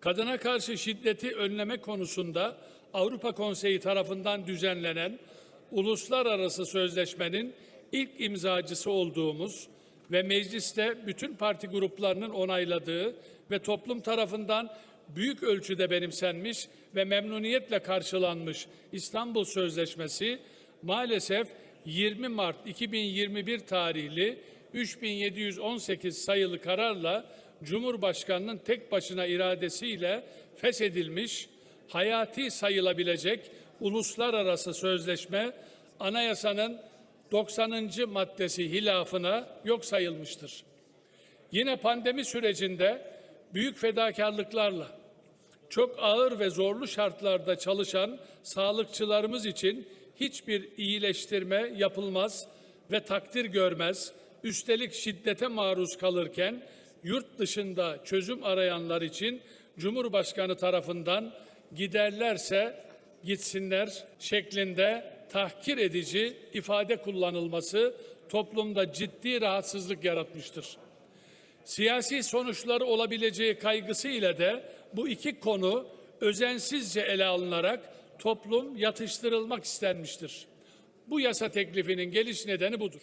Kadına karşı şiddeti önleme konusunda Avrupa Konseyi tarafından düzenlenen uluslararası sözleşmenin ilk imzacısı olduğumuz ve mecliste bütün parti gruplarının onayladığı ve toplum tarafından büyük ölçüde benimsenmiş ve memnuniyetle karşılanmış İstanbul Sözleşmesi maalesef 20 Mart 2021 tarihli 3718 sayılı kararla Cumhurbaşkanının tek başına iradesiyle feshedilmiş, hayati sayılabilecek uluslararası sözleşme anayasanın 90. maddesi hilafına yok sayılmıştır. Yine pandemi sürecinde büyük fedakarlıklarla çok ağır ve zorlu şartlarda çalışan sağlıkçılarımız için hiçbir iyileştirme yapılmaz ve takdir görmez. Üstelik şiddete maruz kalırken yurt dışında çözüm arayanlar için Cumhurbaşkanı tarafından giderlerse gitsinler şeklinde tahkir edici ifade kullanılması toplumda ciddi rahatsızlık yaratmıştır. Siyasi sonuçları olabileceği kaygısıyla de bu iki konu özensizce ele alınarak toplum yatıştırılmak istenmiştir. Bu yasa teklifinin geliş nedeni budur.